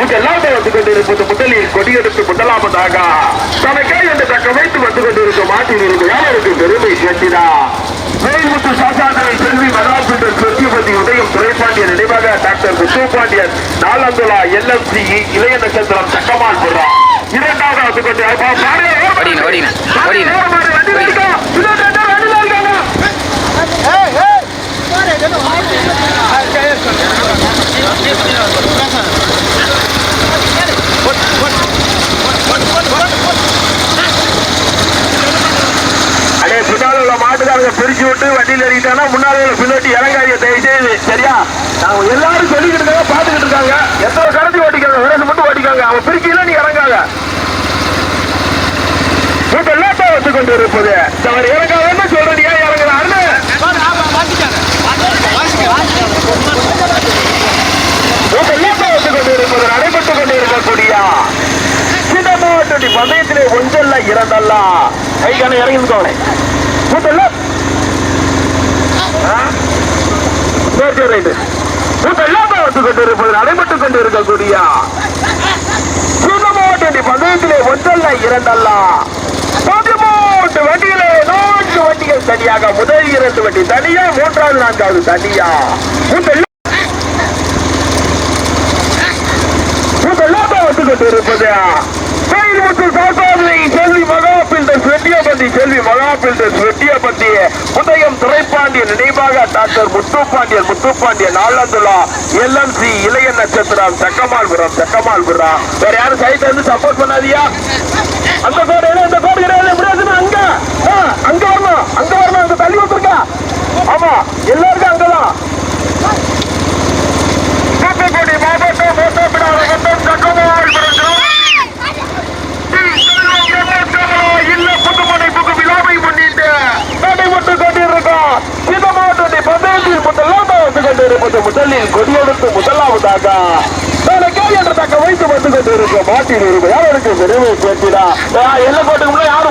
இதெல்லாம் வந்து கொண்டிருப்பது முதலில் கொடியெடுத்து முதலாவதாக தனக்கே என்று தக்க வைத்து வந்து கொண்டிருக்கும் மாட்டில் இருக்கும் யாருக்கு பெருமை சேர்த்தினா? வேல்முத்து சாசாதனை செல்வி மகாபிண்டர் சொத்தியபதி உதயம் துரைப்பாண்டியன் நினைவாக டாக்டர் முத்து பாண்டியன் நாலந்துலா எல்எம்சி இளைய நட்சத்திரம் சக்கமால் புறா இரண்டாவது வந்து கொண்டு உள்ள பிரிச்சு விட்டு வண்டியில் ஏறிட்டானா முன்னாள் பின்னாடி இறங்காதிய தயவு செய்து சரியா? நாங்க எல்லாரும் சொல்லிக்கிட்டு இருக்காங்க பாத்துக்கிட்டு இருக்காங்க. எத்தனை கடத்தி ஓட்டிக்காங்க? விரசு மட்டும் ஓட்டிக்காங்க. அவன் பிரிக்கல நீ இறங்காத. இப்ப லேட்டா வந்து கொண்டு இருப்பது அவர் இறங்காதன்னு சொல்றேன் ஏன் இறங்குறாருன்னு இப்ப லேட்டா வந்து கொண்டு இருப்பது நடைபெற்று கொண்டு இருக்கக்கூடிய சின்ன பந்தயத்திலே ஒன்றல்ல இரண்டல்ல. கைக்கான இறங்கிருக்கோனே முதல்ல வந்து பந்தயத்திலே ஒன்றல்ல இரண்டல்ல. பதிமூன்று நான்கு வண்டிகள் தனியாக முதல் இரண்டு வண்டி தனியா மூன்றாவது நான்காவது தனியா. முதல்ல வந்து கொண்டிருப்பது. கோயில்முத்து சாசாதிரை செல்வி மகாபில்டர் வெட்டியபதி செல்வி மகாபில்டர் வெட்டியபதி டாக்டர் முத்துப்பாண்டியன் முத்துப்பாண்டியன் ஆலந்துலா எல்எம்சி இளைய நட்சத்திரம் சக்கமால்புரம் சக்கமால்புரம் வேற யாரும் சைட்ல இருந்து சப்போர்ட் பண்ணாதியா அந்த கோடு கொண்டிருப்பது முதலில் கொடியெடுத்து முதலாவதாக என்ற தக்க வைத்து வந்து கொண்டிருக்கும் மாட்டில் இருக்கு யாருக்கு பெருமை சேர்த்திடா. எல்லை கோட்டுக்கு யாரும்